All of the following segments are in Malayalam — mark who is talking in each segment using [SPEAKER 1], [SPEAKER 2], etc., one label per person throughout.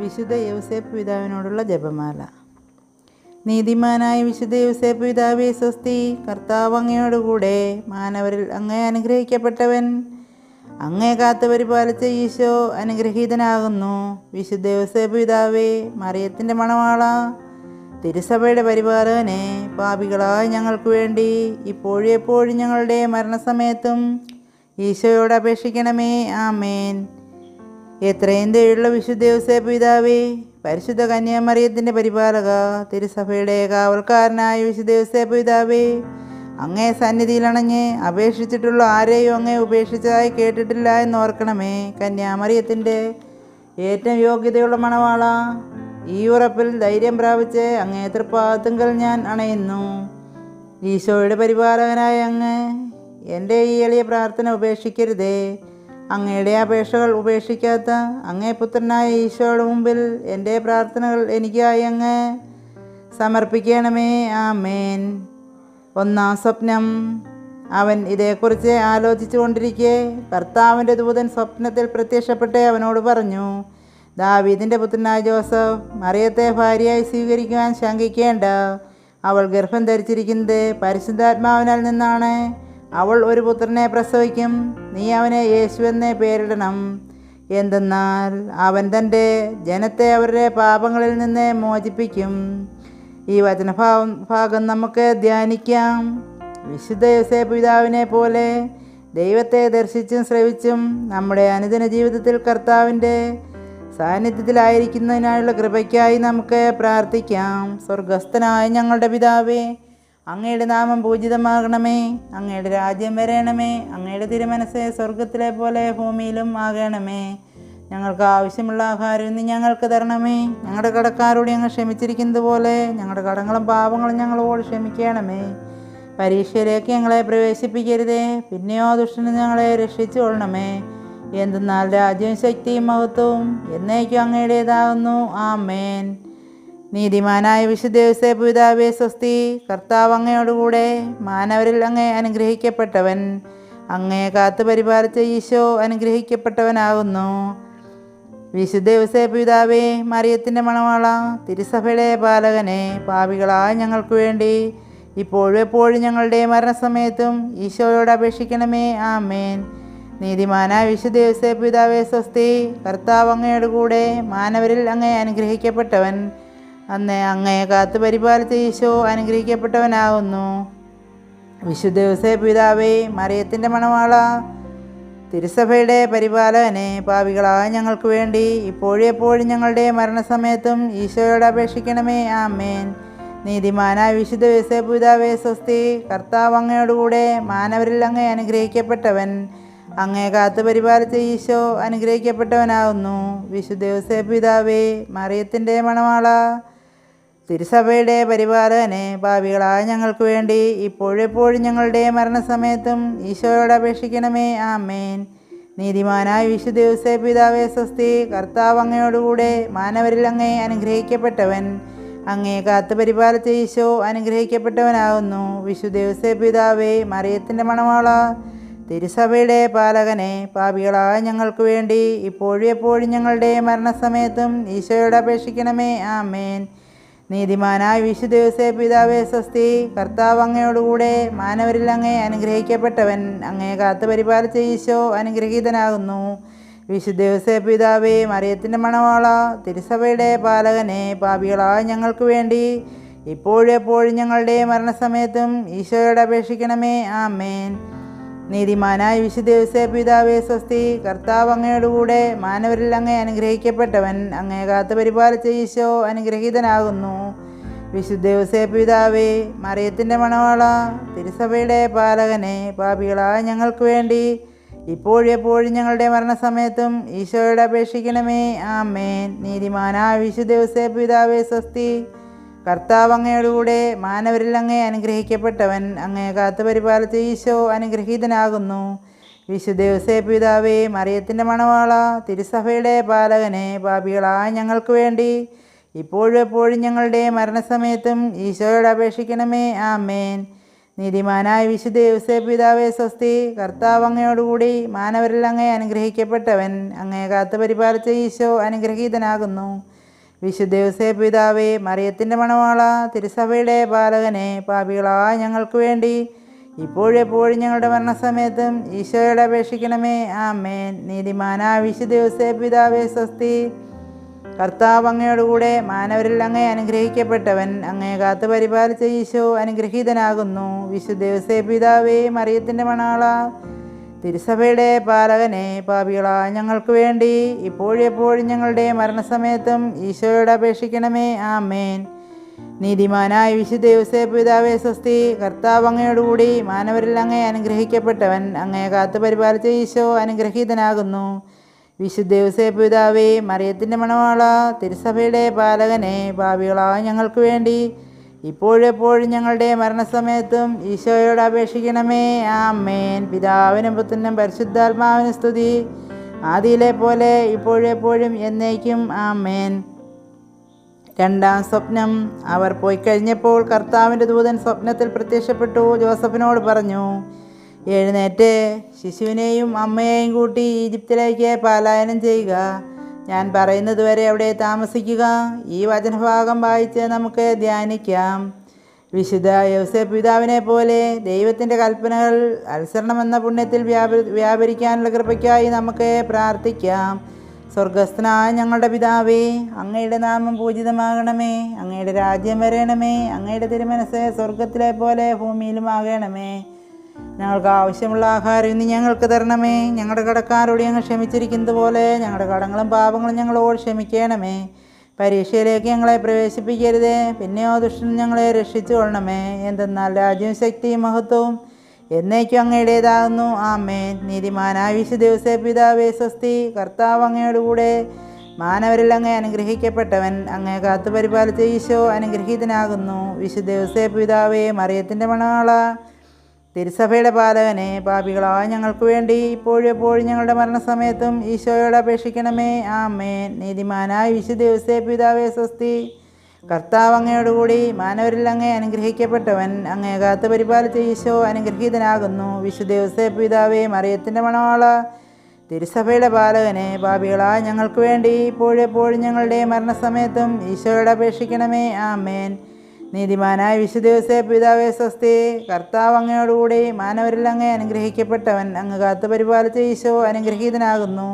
[SPEAKER 1] വിശുദ്ധ യൗസേപ്പ് പിതാവിനോടുള്ള ജപമാല. നീതിമാനായ വിശുദ്ധ യൗസേപ്പ് പിതാവേ സ്വസ്തി. കർത്താവ് അങ്ങയോടുകൂടെ മാനവരിൽ അങ്ങേ അനുഗ്രഹിക്കപ്പെട്ടവൻ. അങ്ങേ കാത്തു പരിപാലിച്ച ഈശോ അനുഗ്രഹീതനാകുന്നു. വിശുദ്ധ യൗസേപ്പ് പിതാവേ മറിയത്തിന്റെ മണവാള. തിരുസഭയുടെ പരിപാലകനെ പാപികളായ ഞങ്ങൾക്ക് വേണ്ടി ഇപ്പോഴും എപ്പോഴും ഞങ്ങളുടെ മരണസമയത്തും ഈശോയോട് അപേക്ഷിക്കണമേ. ആമേൻ. എത്രയും ദയുള്ള വിശുദ്ധ ദിവസേ പിതാവേ പരിശുദ്ധ കന്യാമറിയത്തിന്റെ പരിപാലക തിരുസഭയുടെ കാവൽക്കാരനായ വിശുദ്ധ ദിവസേ പിതാവേ അങ്ങേ സന്നിധിയിലണഞ്ഞ് അപേക്ഷിച്ചിട്ടുള്ള ആരെയും അങ്ങേ ഉപേക്ഷിച്ചതായി കേട്ടിട്ടില്ല എന്ന് ഓർക്കണമേ കന്യാമറിയത്തിന്റെ ഏറ്റവും യോഗ്യതയുള്ള മണവാള. ഈ ഉറപ്പിൽ ധൈര്യം പ്രാപിച്ച് അങ്ങേ തൃപ്പാത്തുങ്കൽ ഞാൻ അണയുന്നു. ഈശോയുടെ പരിപാലകനായ അങ്ങ് എന്റെ ഈ എളിയ പ്രാർത്ഥന ഉപേക്ഷിക്കരുതേ. അങ്ങയുടെ അപേക്ഷകൾ ഉപേക്ഷിക്കാത്ത അങ്ങേ പുത്രനായ ഈശോയുടെ മുമ്പിൽ എന്റെ പ്രാർത്ഥനകൾ എനിക്കായി അങ്ങ് സമർപ്പിക്കണമേ. ആമേൻ. ഒന്നാം സ്വപ്നം. അവൻ ഇതേക്കുറിച്ച് ആലോചിച്ചു കൊണ്ടിരിക്കെ കർത്താവിന്റെ ദൂതൻ സ്വപ്നത്തിൽ പ്രത്യക്ഷപ്പെട്ട് അവനോട് പറഞ്ഞു ദാവീദിന്റെ പുത്രനായ ജോസഫ് മറിയത്തെ ഭാര്യയായി സ്വീകരിക്കുവാൻ ശങ്കിക്കേണ്ട. അവൾ ഗർഭം ധരിച്ചിരിക്കുന്നത് പരിശുദ്ധാത്മാവിനാൽ നിന്നാണ്. അവൾ ഒരു പുത്രനെ പ്രസവിക്കും. നീ അവനെ യേശു എന്നേ പേരിടണം. എന്തെന്നാൽ അവൻ തന്റെ ജനത്തെ അവരുടെ പാപങ്ങളിൽ നിന്ന് മോചിപ്പിക്കും. ഈ വചനഭാവം ഭാഗം നമുക്ക് ധ്യാനിക്കാം. വിശുദ്ധ യോസേ പിതാവിനെ പോലെ ദൈവത്തെ ദർശിച്ചും ശ്രവിച്ചും നമ്മുടെ അനുദിന ജീവിതത്തിൽ കർത്താവിന്റെ സാന്നിധ്യത്തിലായിരിക്കുന്നതിനായുള്ള കൃപയ്ക്കായി നമുക്ക് പ്രാർത്ഥിക്കാം. സ്വർഗസ്ഥനായ ഞങ്ങളുടെ പിതാവേ അങ്ങയുടെ നാമം പൂജിതമാകണമേ അങ്ങയുടെ രാജ്യം വരയണമേ അങ്ങയുടെ തിരുമനസ് സ്വർഗത്തിലെ പോലെ ഭൂമിയിലും ആകണമേ. ഞങ്ങൾക്ക് ആവശ്യമുള്ള ആഹാരം ഇന്ന് ഞങ്ങൾക്ക് തരണമേ. ഞങ്ങളുടെ കടക്കാരോട് ഞങ്ങൾ ക്ഷമിച്ചിരിക്കുന്നത് പോലെ ഞങ്ങളുടെ കടങ്ങളും പാപങ്ങളും ഞങ്ങളോട് ക്ഷമിക്കണമേ. പരീക്ഷയിലേക്ക് ഞങ്ങളെ പ്രവേശിപ്പിക്കരുതേ പിന്നെയോ ദുഷ്ടന് ഞങ്ങളെ രക്ഷിച്ചു കൊള്ളണമേ. എന്തെന്നാൽ രാജ്യവും ശക്തിയും മഹത്വവും എന്നേക്കും അങ്ങയുടേതാകുന്നു. ആമേൻ. നീതിമാനായ വിശുദ്ധ യോസേപ്പ് പിതാവേ സ്വസ്തി. കർത്താവ് അങ്ങയോടുകൂടെ മാനവരിൽ അങ്ങേ അനുഗ്രഹിക്കപ്പെട്ടവൻ. അങ്ങേ കാത്തു പരിപാലിച്ച ഈശോ അനുഗ്രഹിക്കപ്പെട്ടവനാകുന്നു. വിശുദ്ധ യോസേപ്പ് പിതാവേ മറിയത്തിന്റെ മണവാള തിരുസഭയുടെ പാലകനെ പാപികളായ ഞങ്ങൾക്ക് വേണ്ടി ഇപ്പോഴും എപ്പോഴും ഞങ്ങളുടെ മരണസമയത്തും ഈശോയോട് അപേക്ഷിക്കണമേ. ആമേൻ. നീതിമാനായ വിശുദ്ധ യോസേപ്പ് പിതാവേ സ്വസ്തി. കർത്താവ് അങ്ങയോടുകൂടെ മാനവരിൽ അങ്ങേ അനുഗ്രഹിക്കപ്പെട്ടവൻ. അന്ന് അങ്ങയെ കാത്തു പരിപാലിച്ച ഈശോ അനുഗ്രഹിക്കപ്പെട്ടവനാകുന്നു വിശുദ്ധ പിതാവേ മറിയത്തിന്റെ മണവാള തിരുസഭയുടെ പരിപാലകനെ പാവികളായ ഞങ്ങൾക്ക് വേണ്ടി ഇപ്പോഴും എപ്പോഴും ഞങ്ങളുടെ മരണസമയത്തും ഈശോയോട് അപേക്ഷിക്കണമേ ആമേൻ. നീതിമാനായ വിശുദ്ധ യോസേപ്പ് പിതാവേ സ്വസ്തി കർത്താവ് അങ്ങയോടുകൂടെ മാനവരിൽ അങ്ങേ അനുഗ്രഹിക്കപ്പെട്ടവൻ. അങ്ങേ കാത്തു പരിപാലിച്ച ഈശോ അനുഗ്രഹിക്കപ്പെട്ടവനാകുന്നു വിശുദ്ധ യോസേപ്പ് പിതാവേ മറിയത്തിന്റെ മണവാള തിരുസഭയുടെ പരിപാലകനെ ഭാവികളായ ഞങ്ങൾക്ക് വേണ്ടി ഇപ്പോഴെപ്പോഴും ഞങ്ങളുടെ മരണസമയത്തും ഈശോയോട് അപേക്ഷിക്കണമേ. ആമേൻ. നീതിമാനായ വിശുദ്ധ ദിവസേ പിതാവേ സ്വസ്തി കർത്താവ് അങ്ങയോടുകൂടെ മാനവരിൽ അങ്ങേ അനുഗ്രഹിക്കപ്പെട്ടവൻ. അങ്ങേ കാത്തു പരിപാലിച്ച ഈശോ അനുഗ്രഹിക്കപ്പെട്ടവനാകുന്നു. വിശുദ്ധ ദിവസേ പിതാവേ മറിയത്തിന്റെ മണവാള തിരുസഭയുടെ പാലകനെ പാപികളായ ഞങ്ങൾക്ക് വേണ്ടി ഇപ്പോഴും എപ്പോഴും ഞങ്ങളുടെ മരണസമയത്തും ഈശോയോട് അപേക്ഷിക്കണമേ. ആമേൻ. നീതിമാനായ വിശുദ്ധ യോസേപ്പ് പിതാവേ സ്വസ്തി. കർത്താവ് അങ്ങയോടുകൂടെ മാനവരിൽ അങ്ങേ അനുഗ്രഹിക്കപ്പെട്ടവൻ. അങ്ങേ കാത്തു പരിപാലിച്ച ഈശോ അനുഗ്രഹീതനാകുന്നു. വിശുദ്ധ യോസേപ്പ് പിതാവേ മറിയത്തിന്റെ മണവാള തിരുസഭയുടെ പാലകനെ പാപികളായ ഞങ്ങൾക്ക് വേണ്ടി ഇപ്പോഴും എപ്പോഴും ഞങ്ങളുടെ മരണസമയത്തും ഈശോയോട് അപേക്ഷിക്കണമേ. ആമേൻ. നീതിമാനായ വിശുദ്ധ യോസേപ്പ് പിതാവേ സ്വസ്തി. കർത്താവ് മാനവരിൽ അങ്ങേ അനുഗ്രഹിക്കപ്പെട്ടവൻ. അങ്ങേ കാത്തു പരിപാലിച്ച ഈശോ അനുഗ്രഹീതനാകുന്നു. വിശുദ്ധ യോസേപ്പ് പിതാവേ മറിയത്തിന്റെ മണവാള തിരുസഭയുടെ പാലകനെ പാപികളായ ഞങ്ങൾക്ക് വേണ്ടി ഇപ്പോഴും എപ്പോഴും ഞങ്ങളുടെ മരണസമയത്തും ഈശോയോട് അപേക്ഷിക്കണമേ. ആമേൻ. നീതിമാനായ വിശുദ്ധ യോസേപ്പ് പിതാവേ സ്വസ്തി. കർത്താവ് അങ്ങയോടുകൂടെ മാനവരിൽ അങ്ങേ അനുഗ്രഹിക്കപ്പെട്ടവൻ അങ്ങേ കാത്തു പരിപാലിച്ച ഈശോ അനുഗ്രഹീതനാകുന്നു. വിശുദ്ധ യോസേപ്പ് പിതാവേ മറിയത്തിന്റെ മണവാള തിരുസഭയുടെ പാലകനെ പാപികളായ ഞങ്ങൾക്ക് വേണ്ടി ഇപ്പോഴും എപ്പോഴും ഞങ്ങളുടെ മരണസമയത്തും ഈശോയോട് അപേക്ഷിക്കണമേ. ആമേൻ. നീതിമാനായ വിശുദ്ധ യോസേപ്പ് പിതാവേ സ്വസ്തി കർത്താവ് അങ്ങയോടുകൂടി മാനവരിൽ അങ്ങേ അനുഗ്രഹിക്കപ്പെട്ടവൻ അങ്ങേ കാത്തു പരിപാലിച്ച ഈശോ അനുഗ്രഹീതനാകുന്നു. വിശുദ്ധ പിതാവേ മറിയത്തിന്റെ മണവാള തിരുസഭയുടെ പാലകനെ പാപികളായ ഞങ്ങൾക്ക് വേണ്ടി. ഇപ്പോഴെപ്പോഴും ഞങ്ങളുടെ മരണസമയത്തും ഈശോയോട് അപേക്ഷിക്കണമേ. ആമേൻ. നീതിമാനാ വിശുദ്ധ പിതാവേ സ്വസ്തി. കർത്താവ് അങ്ങയോടുകൂടെ മാനവരിൽ അങ്ങേ അനുഗ്രഹിക്കപ്പെട്ടവൻ അങ്ങേ കാത്തു പരിപാലിച്ച ഈശോ അനുഗ്രഹീതനാകുന്നു. വിശുദ്ധ പിതാവേ മറിയത്തിന്റെ മണാള തിരുസഭയുടെ പാലകനെ പാപികളായ ഞങ്ങൾക്ക് വേണ്ടി. ഇപ്പോഴെപ്പോഴും ഞങ്ങളുടെ മരണസമയത്തും ഈശോയോട് അപേക്ഷിക്കണമേ. ആമേൻ. നീതിമാനായ വിശുദ്ധ യോസേപ്പ് പിതാവേ സ്വസ്തി കർത്താവ് അങ്ങയോടുകൂടി മാനവരിൽ അങ്ങേ അനുഗ്രഹിക്കപ്പെട്ടവൻ അങ്ങയെ കാത്തു പരിപാലിച്ച ഈശോ അനുഗ്രഹീതനാകുന്നു. വിശുദ്ധ യോസേപ്പ് പിതാവേ മറിയത്തിന്റെ മണവാള തിരുസഭയുടെ പാലകനെ ഭാവികളായ ഞങ്ങൾക്ക് വേണ്ടി. ഇപ്പോഴെപ്പോഴും ഞങ്ങളുടെ മരണസമയത്തും ഈശോയോട് അപേക്ഷിക്കണമേ. ആമേൻ. പിതാവിനും പുത്രനും പരിശുദ്ധാത്മാവിനും സ്തുതി. ആദിയിലെ പോലെ ഇപ്പോഴെപ്പോഴും എന്നേക്കും ആമേൻ. രണ്ടാം സ്വപ്നം അവർ പോയി കഴിഞ്ഞപ്പോൾ കർത്താവിന്റെ ദൂതൻ സ്വപ്നത്തിൽ പ്രത്യക്ഷപ്പെട്ടു. ജോസഫിനോട് പറഞ്ഞു എഴുന്നേറ്റ്. ശിശുവിനെയും അമ്മയെയും കൂട്ടി ഈജിപ്തിലേക്ക് പലായനം ചെയ്യുക. ഞാൻ പറയുന്നത് വരെ അവിടെ താമസിക്കുക. ഈ വചനഭാഗം വായിച്ച് നമുക്ക് ധ്യാനിക്കാം. വിശുദ്ധ യോസഫ് പിതാവിനെ പോലെ ദൈവത്തിന്റെ കൽപ്പനകൾ അനുസരണമെന്ന പുണ്യത്തിൽ വ്യാപ വ്യാപരിക്കാനുള്ള കൃപയ്ക്കായി നമുക്ക് പ്രാർത്ഥിക്കാം. സ്വർഗസ്ഥനായ ഞങ്ങളുടെ പിതാവേ അങ്ങയുടെ നാമം പൂജിതമാകണമേ അങ്ങയുടെ രാജ്യം വരണമേ അങ്ങയുടെ തിരുമനസ് സ്വർഗത്തിലെ പോലെ ഭൂമിയിലും ആകണമേ ഞങ്ങൾക്ക് ആവശ്യമുള്ള ആഹാരം ഇന്ന് ഞങ്ങൾക്ക് തരണമേ. ഞങ്ങളുടെ കടക്കാരോട് ഞങ്ങൾ ക്ഷമിച്ചിരിക്കുന്നത് പോലെ ഞങ്ങളുടെ കടങ്ങളും പാപങ്ങളും ഞങ്ങളോട് ക്ഷമിക്കണമേ. പരീക്ഷയിലേക്ക് ഞങ്ങളെ പ്രവേശിപ്പിക്കരുതേ. പിന്നെയോ ദുഷ്ടൻ ഞങ്ങളെ രക്ഷിച്ചു കൊള്ളണമേ. എന്തെന്നാൽ രാജ്യവും ശക്തിയും മഹത്വവും എന്നേക്കും അങ്ങയുടേതാകുന്നു. ആമേൻ. നീതിമാനായ വിശുദ്ധ പിതാവേ സ്വസ്തി. കർത്താവ് അങ്ങയോടുകൂടെ മാനവരിൽ അങ്ങേ അനുഗ്രഹിക്കപ്പെട്ടവൻ. അങ്ങേ കാത്തു പരിപാലിച്ച ഈശോ അനുഗ്രഹീതനാകുന്നു. വിശുദ്ധ പിതാവേ മറിയത്തിന്റെ മണാള തിരുസഭയുടെ പാലകനെ പാപികളായ ഞങ്ങൾക്ക് വേണ്ടി ഇപ്പോഴും എപ്പോഴും ഞങ്ങളുടെ മരണസമയത്തും ഈശോയോട് അപേക്ഷിക്കണമേ. ആമേൻ. നീതിമാനായ വിശുദ്ധ പിതാവേ സ്വസ്തി. കർത്താവ് അങ്ങയോടുകൂടി മാനവരിൽ അങ്ങേ അനുഗ്രഹിക്കപ്പെട്ടവൻ അങ്ങേ കാത്ത് പരിപാലിച്ച ഈശോ അനുഗ്രഹീതനാകുന്നു. വിശുദ്ധ പിതാവേ മറിയത്തിന്റെ മണവാള. തിരുസഭയുടെ പാലകനെ പാപികളായ ഞങ്ങൾക്ക് വേണ്ടി ഇപ്പോഴും എപ്പോഴും ഞങ്ങളുടെ മരണസമയത്തും ഈശോയോട് അപേക്ഷിക്കണമേ. ആമേൻ. നീതിമാനായ വിശുദ്ധ പിതാവേ സ്വസ്തി. കർത്താവ് അങ്ങയോടുകൂടി മാനവരിൽ അങ്ങേ അനുഗ്രഹിക്കപ്പെട്ടവൻ. അങ്ങ് കാത്തു പരിപാലിച്ച ഈശോ അനുഗ്രഹീതനാകുന്നു.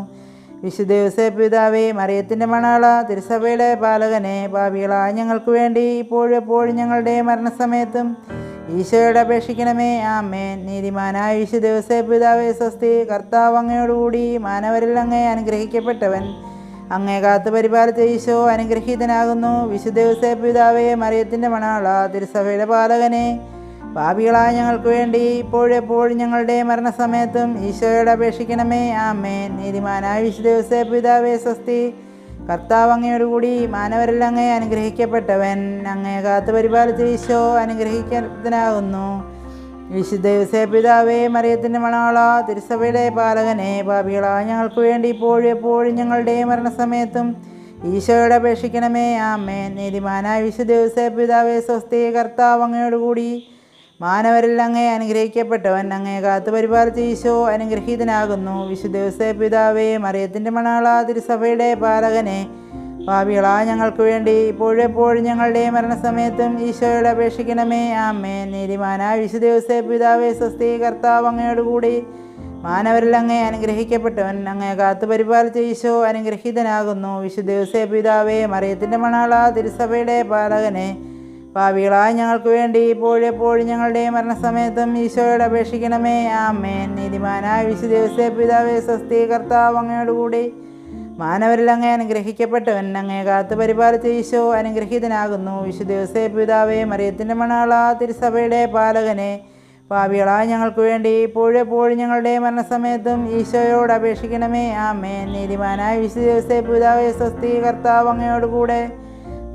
[SPEAKER 1] വിശുദ്ധ പിതാവേ മറിയത്തിന്റെ മണാള തിരുസഭയുടെ പാലകനെ പാപികളായ ഞങ്ങൾക്ക് വേണ്ടി ഇപ്പോഴും എപ്പോഴും ഞങ്ങളുടെ മരണസമയത്തും ഈശോയോട് അപേക്ഷിക്കണമേ. ആമേൻ. നീതിമാനായ വിശുദ്ധ പിതാവേ സ്വസ്തി. കർത്താവ് അങ്ങയോടുകൂടി മാനവരിൽ അങ്ങേ അനുഗ്രഹിക്കപ്പെട്ടവൻ. അങ്ങേ കാത്തു പരിപാലിച്ച ഈശോ അനുഗ്രഹീതനാകുന്നു. വിശുദ്ധ പിതാവേ മറിയത്തിന്റെ മണാള തിരുസഭയുടെ പാലകനെ. പാപികളായ ഞങ്ങൾക്ക് വേണ്ടി ഇപ്പോഴെപ്പോഴും ഞങ്ങളുടെ മരണസമയത്തും ഈശോയോട് അപേക്ഷിക്കണമേ. ആമേൻ. നീതിമാനായ വിശുദ്ധ പിതാവേ സ്വസ്തി. കർത്താവ് അങ്ങയോടുകൂടി മാനവരിൽ അങ്ങേ അനുഗ്രഹിക്കപ്പെട്ടവൻ. അങ്ങേ കാത്തു പരിപാലിച്ച ഈശോ അനുഗ്രഹിക്കനാകുന്നു വിശുദ്ധ പിതാവേ മറിയത്തിന്റെ മണാള തിരുസഭയുടെ പാലകനെ പാപികളായ ഞങ്ങൾക്ക് വേണ്ടി ഇപ്പോഴും എപ്പോഴും ഞങ്ങളുടെ മരണസമയത്തും ഈശോയുടെ അപേക്ഷിക്കണമേ. ആമേ നീതിമാനായ വിശുദ്ധ പിതാവേ സ്വസ്തി കർത്താവ് അങ്ങയോടുകൂടി മാനവരിൽ അങ്ങേ അനുഗ്രഹിക്കപ്പെട്ടവൻ അങ്ങേ കാത്തു പരിപാലിച്ച ഈശോ അനുഗ്രഹീതനാകുന്നു. വിശുദ്ധ പിതാവേ മറിയത്തിന്റെ മണാള തിരുസഭയുടെ പാലകനെ പാപികളാ ഞങ്ങൾക്ക് വേണ്ടി ഇപ്പോഴെപ്പോഴും ഞങ്ങളുടെ മരണസമയത്തും ഈശോയോട് അപേക്ഷിക്കണമേ. ആമേ നീതിമാനായ വിശുദ്ധ പിതാവേ സ്വസ്തി കർത്താവ് അങ്ങയോടുകൂടി മാനവരിൽ അങ്ങേ അനുഗ്രഹിക്കപ്പെട്ടവൻ അങ്ങേ കാത്തു പരിപാലിച്ച ഈശോ അനുഗ്രഹീതനാകുന്നു. വിശുദ്ധ പിതാവേ മറിയത്തിന്റെ മണാള തിരുസഭയുടെ പാലകനെ. പാപികളായ ഞങ്ങൾക്ക് വേണ്ടി ഇപ്പോഴെപ്പോഴും ഞങ്ങളുടെ മരണസമയത്തും ഈശോയോട് അപേക്ഷിക്കണമേ. ആമേൻ. നീതിമാനായ വിശുദ്ധ പിതാവേ സ്വസ്തി കർത്താവ് അങ്ങയോടുകൂടി മാനവരിൽ അങ്ങേ അനുഗ്രഹിക്കപ്പെട്ടവൻ അങ്ങേ കാത്ത് പരിപാലിച്ച ഈശോ അനുഗ്രഹീതനാകുന്നു. വിശുദ്ധ പിതാവേ മറിയത്തിന്റെ മണാള തിരുസഭയുടെ പാലകനെ പാപികളായ ഞങ്ങൾക്ക് വേണ്ടി ഇപ്പോഴെപ്പോഴും ഞങ്ങളുടെ മരണസമയത്തും ഈശോയോട് അപേക്ഷിക്കണമേ. ആമേ നീതിമാനായ വിശുദ്ധ പിതാവേ സ്വസ്തി കർത്താവ് അങ്ങയോടുകൂടെ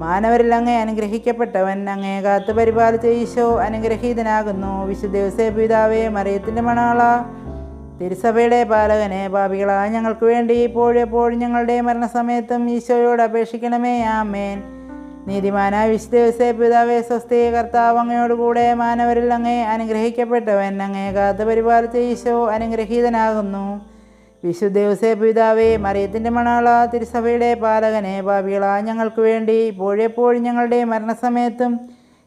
[SPEAKER 1] മാനവരിൽ അങ്ങേ അനുഗ്രഹിക്കപ്പെട്ടവൻ അങ്ങേ കാത്ത് പരിപാലിച്ച ഈശോ അനുഗ്രഹീതനാകുന്നു. വിശുദ്ധ പിതാവേ മറിയത്തിന്റെ മണാള തിരുസഭയുടെ പാലകനെ പാപികളായ ഞങ്ങൾക്ക് വേണ്ടി ഇപ്പോഴെപ്പോഴും ഞങ്ങളുടെ മരണസമയത്തും ഈശോയോട് അപേക്ഷിക്കണമേ ആമേൻ. നീതിമാനായ വിശുദ്ധ പിതാവേ സ്വസ്തി കർത്താവ് അങ്ങയോടുകൂടെ മാനവരിൽ അങ്ങേ അനുഗ്രഹിക്കപ്പെട്ടവൻ അങ്ങേ കാത്തു പരിപാലിച്ച ഈശോ അനുഗ്രഹീതനാകുന്നു. വിശുദ്ധ പിതാവേ മറിയത്തിന്റെ മണാള തിരുസഭയുടെ പാലകനെ പാപികളാ ഞങ്ങൾക്ക് വേണ്ടി ഇപ്പോഴെപ്പോഴും ഞങ്ങളുടെ മരണസമയത്തും